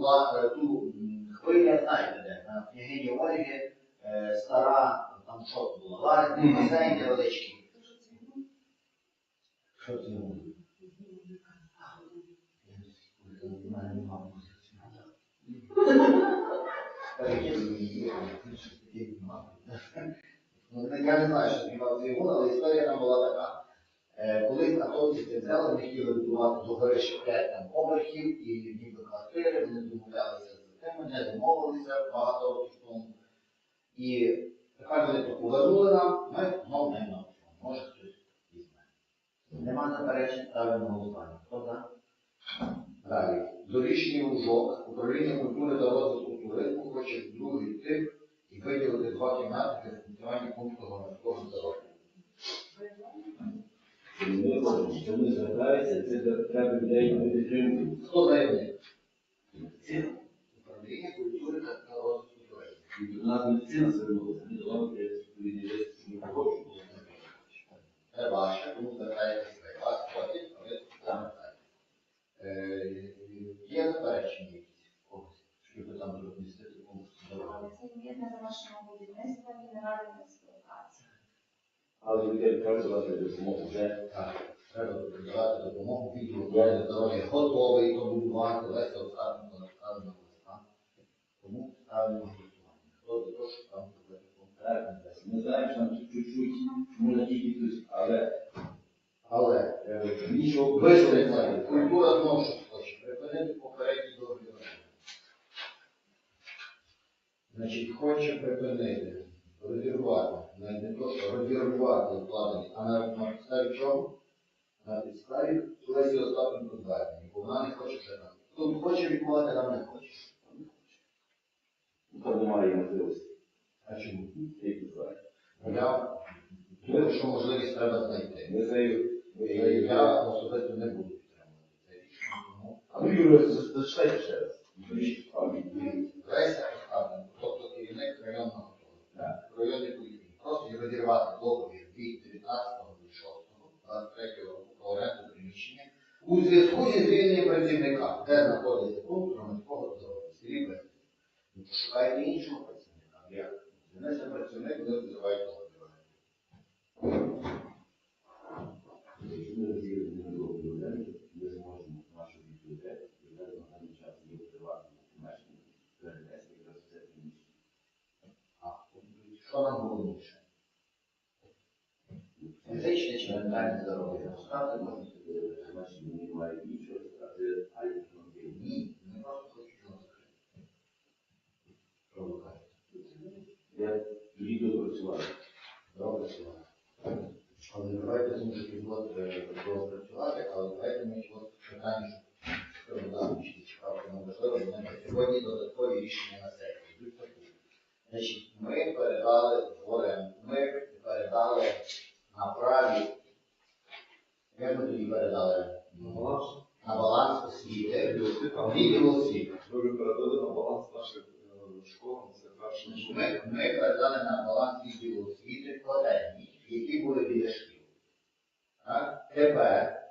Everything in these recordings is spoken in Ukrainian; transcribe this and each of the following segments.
ла- е, ту хвиля, знаєте де, на княгині Ольги, е, стара, там що лазні, Мгм. басейн невеличкий. Що це було? Ну, Я не знаю, що знімав Цвігун, але історія там була така. Колись атовці взяли, вони хотіли будувати до ще 5 там поверхів і ніби квартири, вони домовлялися з тими, не домовилися багато років тому. І тепер вони то повернули нам, ми знову не на Може хтось візьме. Нема заперечень, ставимо на голосування. Хто за? Далі. До рішення ужок управління культури та розвитку туризму хоче другий тип і виділити два кімнати для функціонування пункту громадського. Вони звертаються, це для треба людей ми підтримуємо. Хто заявник? Управління культури та розвитку туризму. До нас медицина звернулася, ми давали відповідні що ми погоджуємо. Це ваше, тому звертаєтеся ви. Вас просять, а ви замикаєте. Е, Є заперечення якісь когось, щоб там здоров'я? Але це є на домашньому будівництві мінеральної експлуатації. Але людей кажуть, давати допомогу вже. Так, треба надавати допомогу відділу здоров'я готовий то будувати, Леся Остапенко написала на листа. Тому ставимо голосування. Хто за те, щоб там? Так, ми знаємо, що там чуть-чуть, можна тільки тут, але Але нічого висвітлення, культура знову ж хоче припинити попередній договір. Значить, хоче припинити, розірвати, навіть не то, що розірвати вкладені, а на підставі чого? На підставі Лесі Остапенко звернення, бо вона не хоче ще там. Тут хоче відмовити, нам не хоче. там немає можливості. А чому? Ви. Я думаю, що можливість треба знайти. Ми з нею, Я особисто не буду підтримувати це рішення, А ну, Юра, зачитайте ще раз. Леся Остапенко, тобто керівник районного Так. районної поліклініки, просить розірвати договір від 19.06.23 року про оренду приміщення у зв'язку зі звільненням працівника, де знаходиться пункт громадського здоров'я, в селі Бесід. Ну, іншого працівника. Як? Звернеться працівник, не розривають договір. Якщо ми розділимо на договір оренди, ми зможемо нашу бібліотеку, яка на даний час є в приватному помешканні, перенести якраз в це приміщення. А що нам головніше? Фізичне чи ментальне здоров'я? Поставте можна. Е, Значить, вони мають іншого, а це альтернативні. Ні, вони просто хочуть його закрити. Що ви кажете? Я тоді допрацював. Добре, слава. Але давайте зможете було довго працювати, але давайте ми от питання, що додам, чи цікаво, нам важливо, бо ми сьогодні додаткові рішення на сесії. Йдуть такі. Значить, ми передали в оренду, ми передали на праві, як ми тоді передали? На баланс освіти, відділ освіти. Дуже передали на баланс наших е, школ, це перше. Ми, ми передали на баланс відділу освіти котельні, які були біля шкіл. Так? Тепер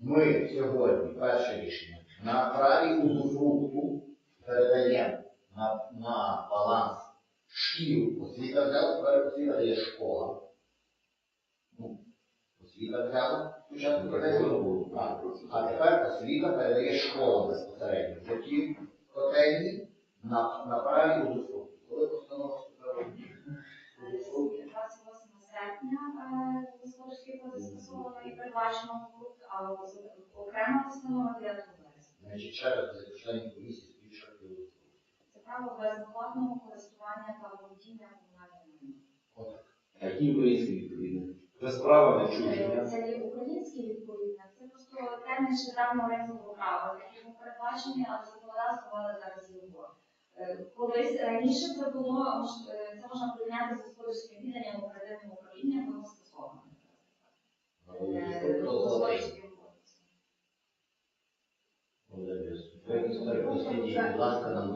ми сьогодні, перше рішення, на праві узуфрукту передаємо на, на баланс шкіл. Освіта тепер освіта дає школа. Освіта взяла, спочатку передає. А, а тепер освіта передає школа безпосередньо. Потім котельні на, на праві узуфрукту. Коли постанова дію? 28 серпня господарський кодекс скасовано і передбачено тут, а окрема постанова 9 вересня. Значить, ще раз за членів комісії збільшувати узуфрукт. Це право безоплатного користування та володіння комунальним. Отак. Які українські відповідні? Без права на Е, чуження. Це є український відповідно, це просто термін ще давно ринкового права, який був передбачений, але законодавство мали зараз його. Е, Колись раніше це було е, це можна порівняти з господарським відданням оперативним управлінням, воно скасовано. Е. Господарським кодексом. Володимир, ви перепустіть, будь ласка, нам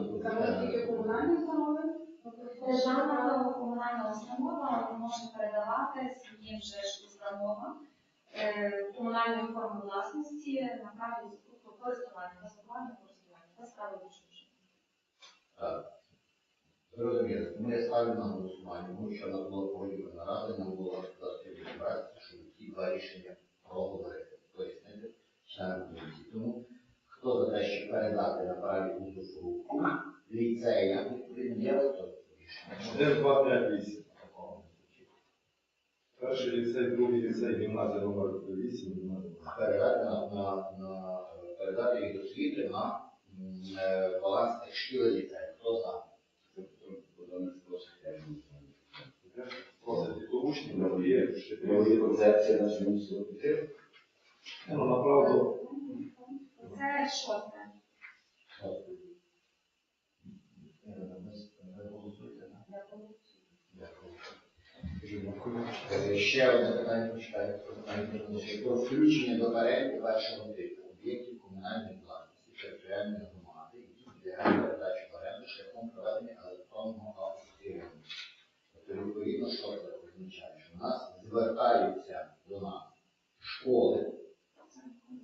Державна та комунальна установа може передавати своїм же ж установам е, комунальної форми власності на праві користування, безоплатне користування, без права відчуження. Зрозуміло. Я ставлю на голосування, тому що на було поводів наради, нам було сказати відбиратися, щоб ті два рішення проговорити, пояснити членам комісії. Тому хто за те, щоб передати на праві узурпу ліцеям, відповідно, є хто рішення? 1, 2, 5, 8. Такого не звучить. Перший ліцей, другий ліцей, гімназія номер 8, гімназія передати на, на, на передати від освіти на м, е, баланс тих шкіл і ліцеїв. Хто за? Учнів, але є вчителі. концепція наша мусила піти. Ну, направду, Це шосте. Е, Ще одне питання почекайте. Про включення до переліку першого типу об'єктів комунальної власності територіальної громади, які підлягають передачі в оренду шляхом проведення електронного аукціону. Тобто, відповідно, що це означає? Що в нас звертаються до нас школи, Це,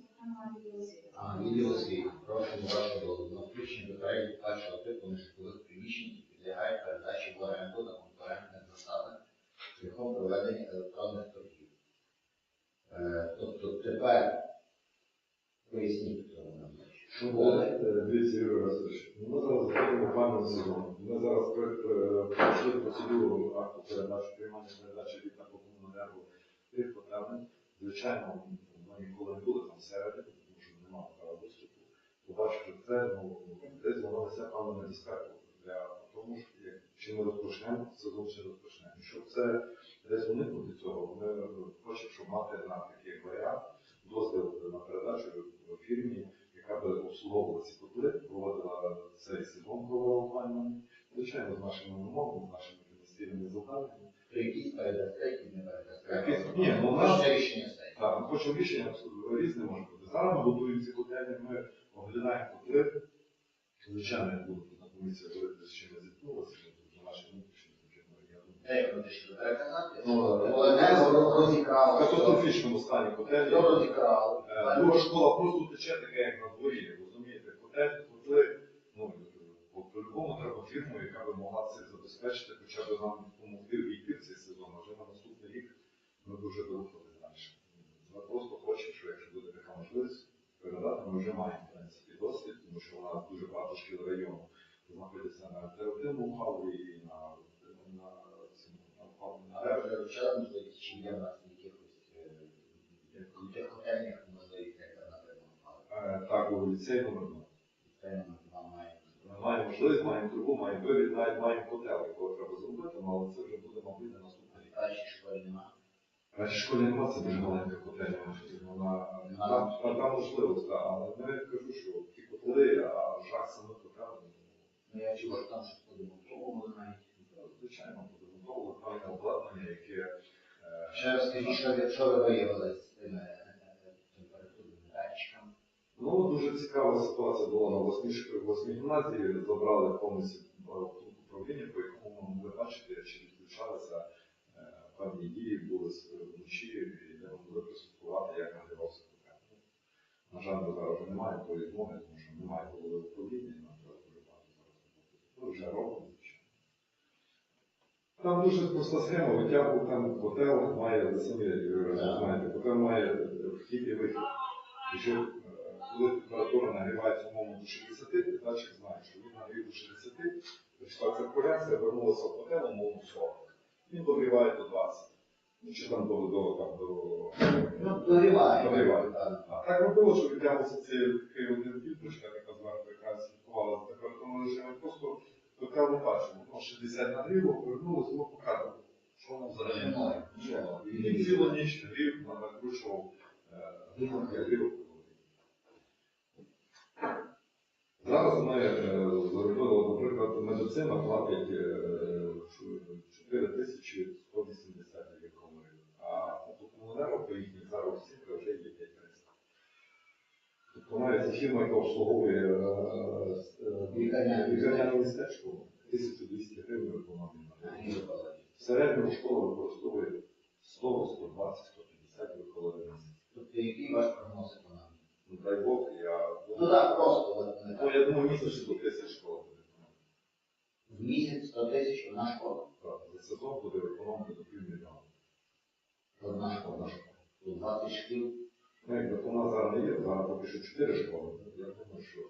зокрема, відділ освіти. А, відділ освіти. Прошу вашого дозволу на включення до переліку першого типу нежитлових приміщень, які підлягають передачі в оренду на конкурентних засадах шляхом проведення електронних торгів. Е, тобто тепер поясніть, хто нам значить. Школи, Е, Дивіться, Юрій Васильович, ми зараз заходимо в певний сезон. Ми зараз при- при- пройшли процедуру акту передачі, приймання передачі від на комуненерго тих котелень. Звичайно, ми ніколи не були там всередині, тому що немає права доступу. Побачивши це, ну, десь воно несе певну небезпеку для тому, що як- чи ми розпочнемо сезон, чи розпочнемо. І Щоб це десь уникнути цього, ми е, хочемо, щоб мати на такий варіант дозвіл на передачу в фірмі, яка би обслуговувала ці котли, проводила цей сезон провалування, звичайно, з нашими вимогами, з нашими інвестиційними завданнями. то якісь передасте, які не передасте. Ні, ну, у нас- рішення стає. Так, ми хочемо рішення різне може бути. Зараз ми готуємо ці котельні, ми оглядаємо котли. Звичайно, я буду тут на комісії говорити, з чим ми зіткнулися, що тут наші внутрішні звичайно, я думаю. Те, як вони ще Ну, головне В катастрофічному стані котельні. Хто розікрало? Е, Друга школа просто тече таке, як на дворі, розумієте, котель, котли, ну, по- по-любому треба фірму, яка би могла це забезпечити, хоча б нам допомогти війти в цей сезон, а вже на наступний рік ми б вже вирухали далі. Ми просто хочемо, що якщо буде така можливість передати, ми вже маємо, в принципі, досвід, тому що у нас дуже багато шкіл району знаходяться на альтернативному хабі і на, на, цьому, на, хабі, на Але вже вивчали, можливість, чи є в нас якихось е, крутих котельнях, можливість. Е, Так, у ліцей номер два. Це ми вам маємо. Ми маємо можливість, маємо трубу, маємо вивід, навіть маємо котел, якого треба зробити, ну, але це вже буде, мабуть, на наступний рік. Першій школі немає. Нашій школі нема, це дуже маленька котельня, вона там, так, але ми кажу, що ті котли, а жах самих котелень, Ну, я чув, що там щось подумав, навіть. ну, звичайно, побудовували певне обладнання, яке Ще раз скажіть, що, що ви виявили з тими е, температурними датчиками? Ну, дуже цікава ситуація була на восьмій ш- гімназії. Забрали повністю е, управління, по якому ми могли бачити, чи відключалися е, певні дії були вночі, і де ми могли прослідкувати, як нагрівався. На жаль, зараз немає тої змоги, тому що немає голови управління, і нам треба дуже багато зараз робити. Ну, вже робимо, звичайно. Там дуже проста схема, витягу там котел має, ви самі е, знаєте, котел має вхід і вихід. Якщо е, коли температура нагрівається умовно до 60, датчик знає, що він нагрів до 60, прийшла циркуляція, вернулася в котел, умовно 40. Він догріває до 20. Ну, чи там до, до, там, до... Ну, доріває. Доріває. Так. А так робило, що відтягнувся цей один відпочка, яка зверху якраз слідкувала за температурним режимом. Просто не бачимо. Ну, 60 нагріву, повернулося, ми показували, що воно взагалі. Зимою. Нічого. І цілу ніч грів, накручував е, грів. Зараз ми е, зробили, наприклад, медицина платить е, 4180 гривень, а по комунеру по їхніх зараз цифри вже є 5300. Тобто навіть ця фірма, яка обслуговує Лікарняне. містечко, 1200 гривень виконує. Андрій В середньому школа використовує 100, 120, 150 виконує місяць. Тобто який ваш прогноз економії? Ну, дай Бог, я Ну так, просто. Ну, я думаю, місяць 100 тисяч школа буде. В місяць 100 тисяч одна школа. Так, За сезон буде економити до півмільйона. Одна школа. Тут 20 шкіл. Ну, якби у нас зараз не є, зараз поки що 4 школи. Я думаю, що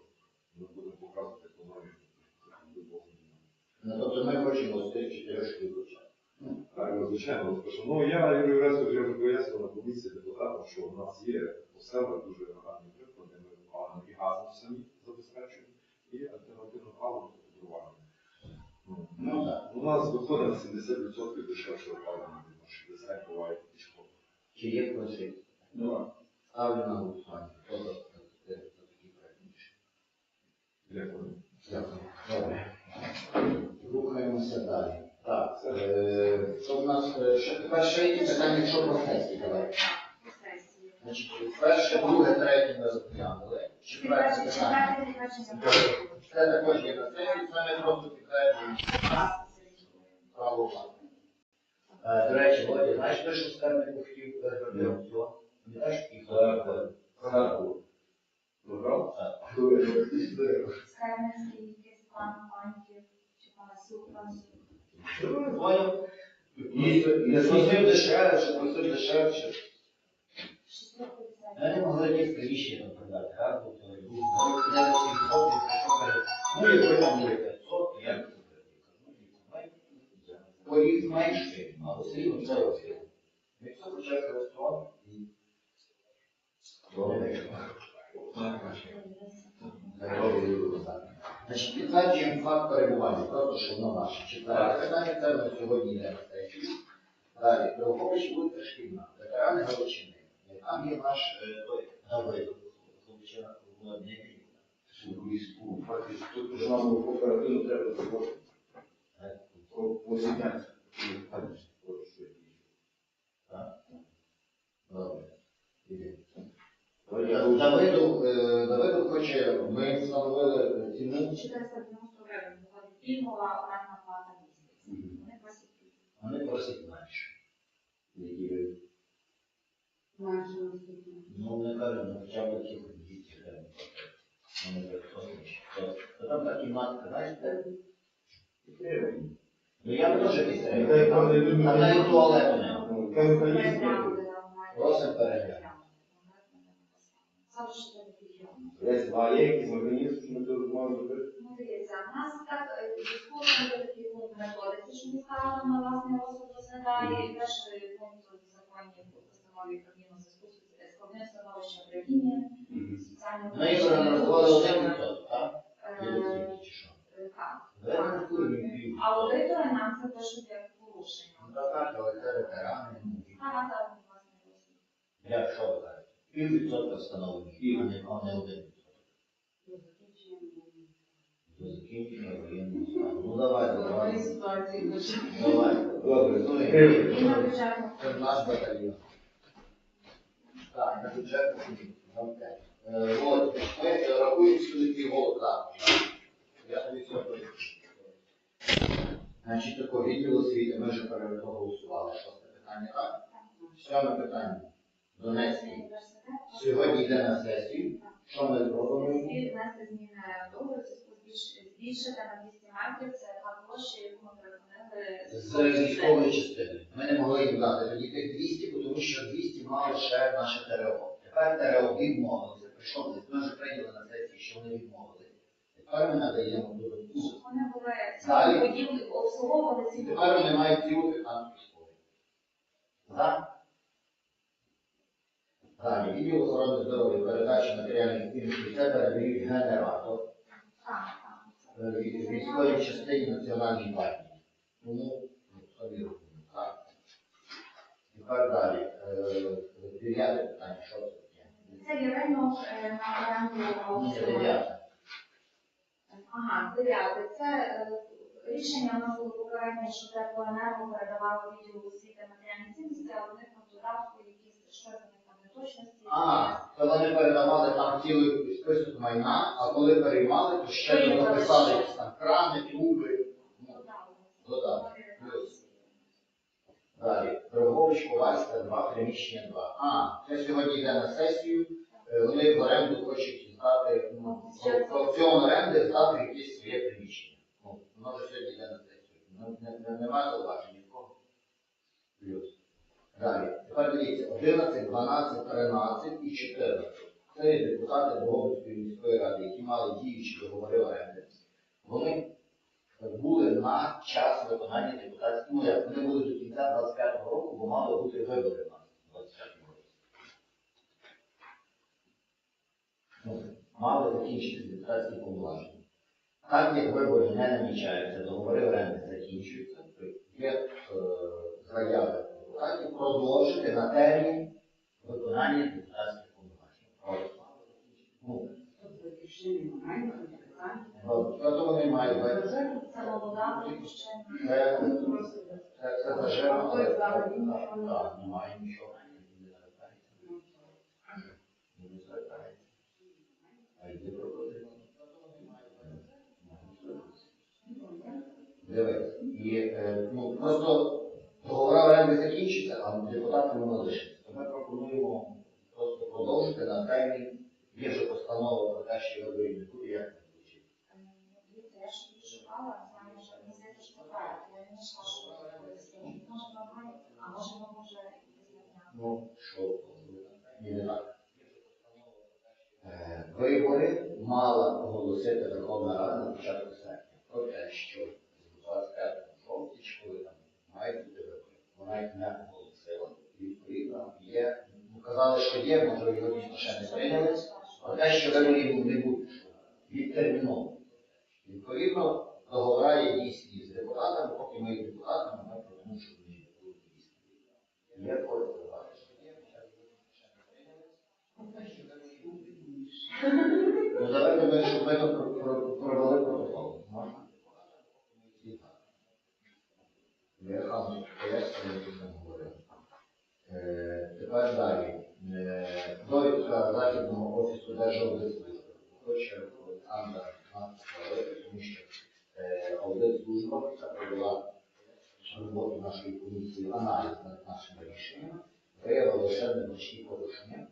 ми будемо показувати економію. Ну, тобто ми хочемо з тих 4 шкіл почати. Так, ну, звичайно, розпишу. Ну, я Юрію Ресу вже пояснив на комісії депутатам, що у нас є по селах дуже гарні приклади, ми паливом і газом самі забезпечуємо, і альтернативно паливо купування. Ну, Ну так. У нас виходить на 70% дешевше опалення, ніж десь буває такі. Чи є просить? Ну, ставлю на голосування. Хто за за такі проект рішення? Дякую. Дякую. Добре. Рухаємося далі. Так, е, в нас е, ще тепер ще які питання, що про сесії давай. Значить, перше, друге, третє ми розглянули. Четверте питання. Це також є на сесії, це ми просто підтверджуємо право. Е, До речі, Володя, знаєш, ти що Стернику хотів переробити аукціон? Пам'ятаєш, який Так, хто? так. Ну, правда? Так. Скарбницький якийсь план банків, чи панасюк, панасюк. Поняв? І просив дешевше, просив дешевше. 650. Ми не могли ні приміщення там продати, раз, бо то був не 700, що каже, ну і ви там були 500, я не купив. Ну, Поріг менший, але все рівно це розхід. Якщо почався ресторан, і то не вийшло. Значить, підтверджуємо факт перебування, просто що воно наше. Четверте питання, це ми сьогодні йдемо на сесію. Далі, Дрогобич вулиця Шкільна, ветерани Галичини. Там є наш е, той Давид, хлопчина Володимир. Війську, фактично, тут вже нам було кооперативно треба зробити. Посідняться. Добре. Іди. Давиду, е, Давиду хоче, ми встановили ціну, 490 гривень виходить пільгова орендна плата місяць. Вони просять пільгу. вони просять менше. Ну, не кажуть, ну хоча б 200 гривень. Вони так просять. То- То там та кімнатка, знаєш, де? Ну я б теж підтримую. Там навіть туалету немає. Просимо переглянути. Саме що це мільйон. Десь а є якийсь механізм, що ми тут можемо зробити? Ну, дивіться, в нас так е, зв'язку з пункт методиці, що міська рада на власний розсуд розглядає, і теж е, пункт в законі постанові Кабміну зв'язку з складним становищем країні, соціальним Ну і перерахували один відсоток, так? Е, Від чи що? е, Так. Ви не курні. А аудитори нам це пишуть як порушення. Ну так, так, але це ветерани. ну, Міська рада на власний розсуд. Як що ви кажете? Пів відсотка встановлені, а не, а не один відсоток. До закінчення Ну давай, давай. Давай. Добре, Ну, і- І на бюджетну Це наш батальйон. Так, на бюджет Окей. Е, Володь, ми рахуємо сюди голос. Я тобі все поясню. Значить, такого відділу освіти ми вже переголосували. Шосте питання, так? Сьоме питання. Донецький. Сьогодні йде на сесію. Що ми зробимо? Слід внести зміни договору, збільшити на 200 це яку ми. З військової частини. Ми не могли їм дати тоді тих 200, тому що 200 мало ще наше ТРО. Тепер ТРО відмовилося. Прийшов лист, ми вже прийняли на сесії, що вони відмовили. Тепер ми надаємо додаткову. Вони були Далі. обслуговували ці Тепер вони мають цілу 15 військових. Так? Далі, відділ охорони здоров'я, передача матеріальних цінностей, це передають генератор військовій частині Національної гвардії. Тому ну, собі. Так. Тепер далі. Е, Дев'яте питання, що це таке? Це є ринок е, на оренду Ні, дев'яте. Ага, дев'яте. Це е, рішення в нас було попереднє, що теплоенерго передавало відділу освіти матеріальні цінності, але в них додатку якісь що А, то вони передавали там цілий список майна, а коли переймали, то ще написали ще. якісь там крани, труби. Ну, Додали. Додали. Далі. Дрогович, Ковальська, 2, приміщення 2. А, це сьогодні йде на сесію. Е, Вони в оренду хочуть здати, ну, в аукціон оренди здати якесь своє приміщення. Ну, Воно вже сьогодні йде на сесію. Ну, не- не- Нема зауважень нікого. Плюс. Далі. Тепер дивіться, 11, 12, 13 і 14. Це депутати Богомольської міської ради, які мали діючі договори оренди. Вони були на час виконання депутатських ну, Вони були до кінця 25-го року, бо мали бути вибори в нас 25-му році. Ну, мали закінчити депутатські повноваження. Так як вибори не намічаються, договори оренди закінчуються, є е, заяви продовжити на термін виконання депутатських повноважень. Ну, вони мають бачити. Це зажено, але так, немає нічого. Не звертається. А йде пропозиція. Дивись, і е, ну, просто договори оренди закінчиться, а депутати не лишаться. Ми пропонуємо просто продовжити на термін. Є вже постанова про те, що виборів не буде, як. Я знаю, що мені це. Я не знайшла, що може нормально, а може вже. Ну, що ні, не так. Е, Вибори мала оголосити Верховна Рада на початку серпня про те, що з 25 жовтня, чи коли там мають бути вибори. Вона їх не оголосила. І відповідно є, ну, казали, що є, може його дійсно ще не прийняли. А те, що виборів не буде, відтерміновано. Відповідно, договора є дійсні з депутатами, поки ми є депутатами, ми вони дійсні. Є користь Ну, давайте ми, щоб ми тут про- про- провели протокол. Можна? Я сам пояснюю, що ми говорили. Е, Тепер далі. sprzedaży audytu, chodzi o standard nadstawowy, część audytu użytkownika prowadziła roboty naszej komisji analiz nad naszym wylicznikiem, wyjęła oceny wyliczników różnie,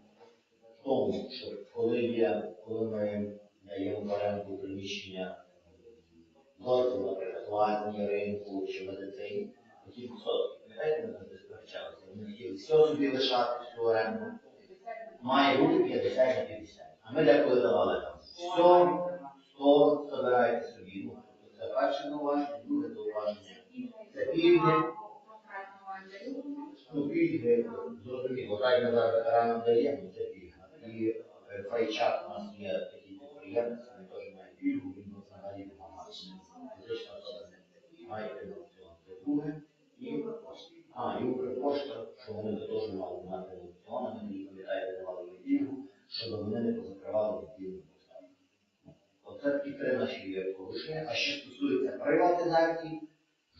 нас є такий підприємець, він теж має пільгу, він взагалі допомагає. Фізична особа не має. Це друге. І, а, і Укрпошта, що вони теж мали мати аукціон, ми їх пам'ятаєте, давали пільгу, щоб вони не позакривали поставки. Оце такі три наші є порушення. А що стосується приватизації,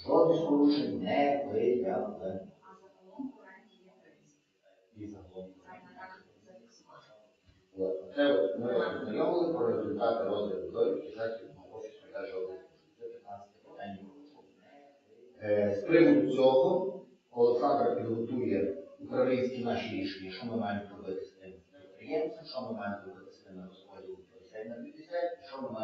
жодних порушень не виявлено. І загалом. От, Це от ми ознайомили про результати розгляду довідки Західного офісу держави. Це 15 питання. Е, З приводу цього Олександр підготує управлінські наші рішення, що ми маємо зробити з тим підприємцем, що ми маємо зробити з тим розподілом 50 на 50, і що ми маємо зробити з тим пільгами на орендними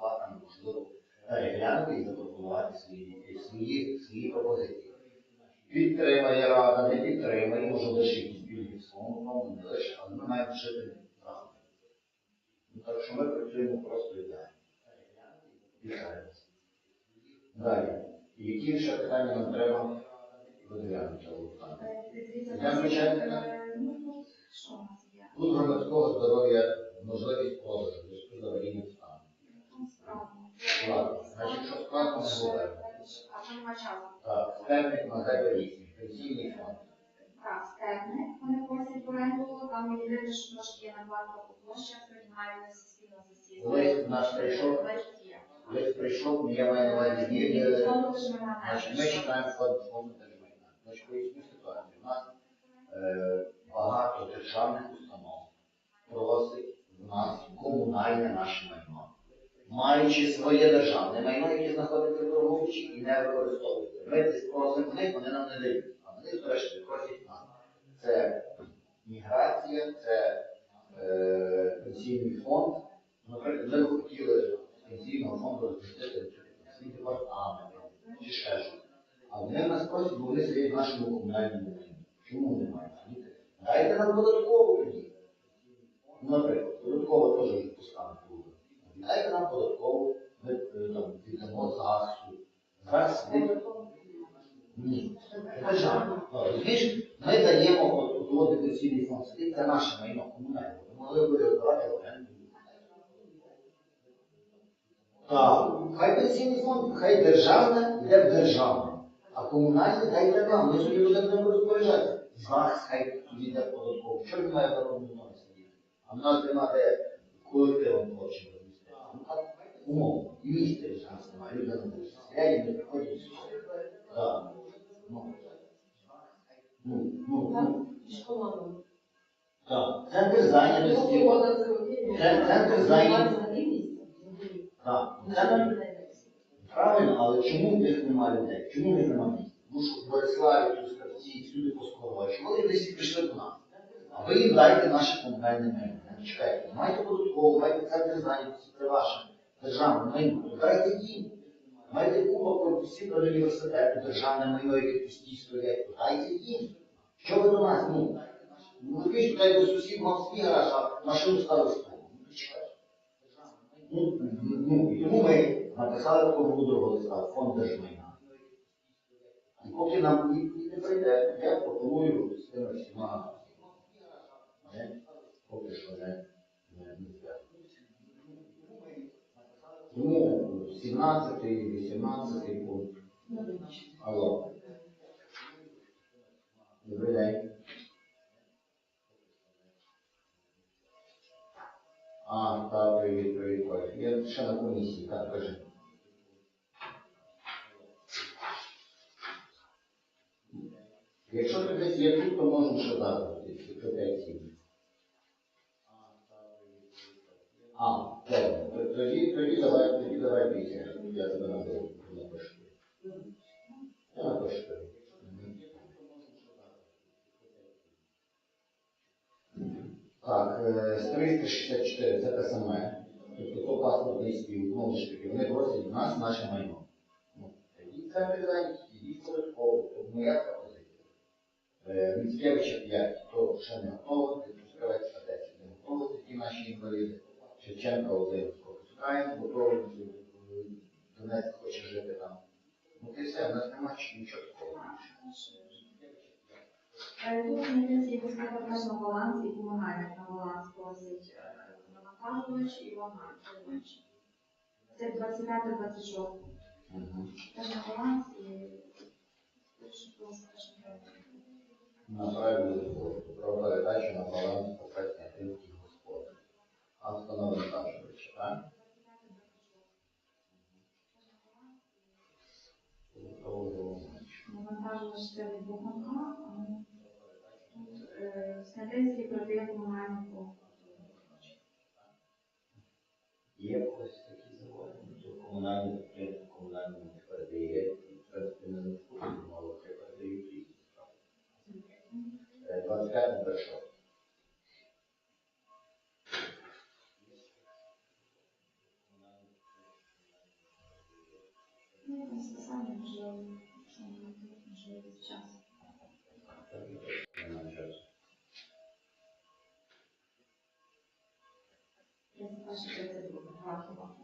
платами, можливо, переглянути і запропонувати свої, свої, свої пропозиції. Підтримає рада, не підтримає, може якісь пільги в своєму фонду, не лише, але ми маємо жити разом. Ну, так що ми працюємо просто ідеально. Вітаємося. Далі. Які ще питання нам треба розглянути, Олександр? Я звичайно. Ну, що у нас є? Тут громадського здоров'я можливість в зв'язку з аварійним станом. Справа. Значить, що складно не часу. Так, степник на 8, пенсійний фонд. Так, стерни, вони просять в оренду, там єдине, що трошки є накладка по площах, приймають спільно засідання. Лист наш прийшов? Лист прийшов, ну, я маю на увазі держмайна Значить, ми читаємо фонд фонду держмайна. Значить, поясню ситуацію. У нас е, багато державних комунальне наше майно, маючи своє державне майно, яке знаходиться в торгуючі і не використовується. Ми десь просимо них, вони нам не дають. А вони, зрештою, просять нас. Це міграція, це е, пенсійний фонд. Наприклад, ми б хотіли пенсійного фонду розмістити департамент чи ще щось. А вони нас просять, бо вони сидять в нашому комунальному майні. Чому вони мають? Дайте нам додатково тоді. Наприклад, податкова теж вже пускана круга. Дайте нам податкову, ми е, там віддамо ЗАГСу. ЗАГС сидить ні. Розумієш, ми даємо от, от фонд це наше майно комунальне. Ми могли б роздавати оренду. Так, хай пенсійний фонд, хай державне йде в державне, а комунальне дайте нам, ми собі будемо розпоряджатися. ЗАГС хай йде в податкову. Що він має в народному домі сидіти? А в нас нема де колективом хочемо розмістити. Ну так, умовно. І місця ж у нас немає, люди не будуть. Я не приходять сюди. Так. Ну. Ну, ну, ну. Центр зайнятості. Центр зайнятості. Правильно, але чому в них немає людей? Чому в них немає місць? Тому що в Бориславі, Трускавці, всюди поскорочували, і вони прийшли до нас. А ви їм дайте наше комунальне майно. Ну, Чекайте, маєте податково, маєте центр зайнятості, це ваше державне майно. Дайте їм. Маєте купа корпусів до університету, державне майно, яке пусті стоять, то дайте їм. Що ви до нас? Ну, ну ви кажете, дайте сусід мав свій гараж, а машину ставив з. Ну, чекайте. Ну, ну, тому ми написали такого мудрого листа, фонд держмайна. І поки нам не прийде, я пропоную з тими всіма. Не, поки що не, зв'язуюся. Тому 17 18 пункт. Алло. Добрий день. А, так, привіт, привіт, Коля. Я ще на комісії, так, кажи. Якщо ти десь є тут, то можемо ще зараз, якщо А, добре. Тоді, тоді давай, тоді давай після. Я тебе наберу, напишу. Я напишу. Так, е, з 364 це те саме. Тобто то паспортний спів, знову ж таки, вони просять в нас наше майно. Ну, Ідіть центр зайнятості, ідіть податково, то моя пропозиція. Е, Міцкевича 5, то ще не готово, Трускавець 10 не готово, такі наші інваліди. Шевченка 1, пропускаємо, готово, е, Донець хоче жити там. Ну і все, в нас немає нічого такого. Тут мені господарка теж на балансі і комунальник на баланс просить е, і менше. Це 25-26. Теж на баланс і більше просто теж на не треба. Направили про передачу на баланс. Автонавантажувача, так? Навантажувач це від буханка, а тут е, Снятинський передає комунальнику. Є ось такі заводи, то комунальні підприємства комунальному не передає, і в принципі не наступному, але хай передають різні справи. Е, 25 на першого. Я не бачу, що це було два хіба.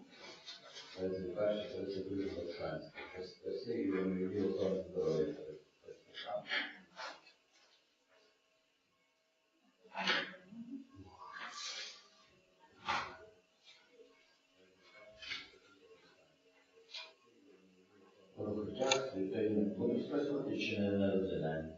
31, 32 Олшанський. Спасибі, мої охорони здоров'я. Шанс. Прокуття світові будуть спрацювати чи не не розглядаємо? Це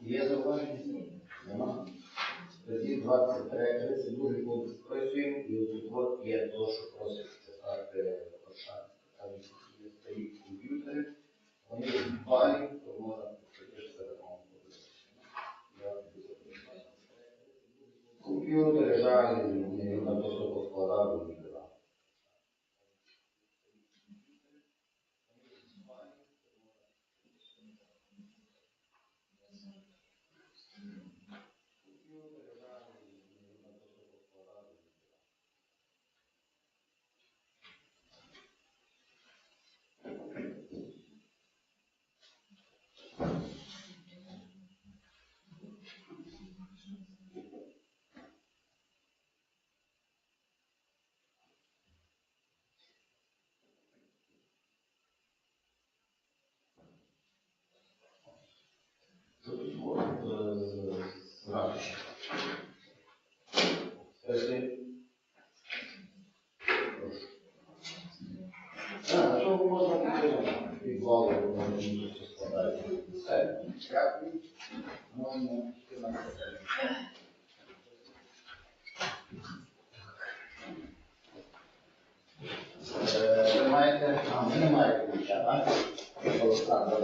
Є зауваження? Нема. Тоді 23, 32 пункт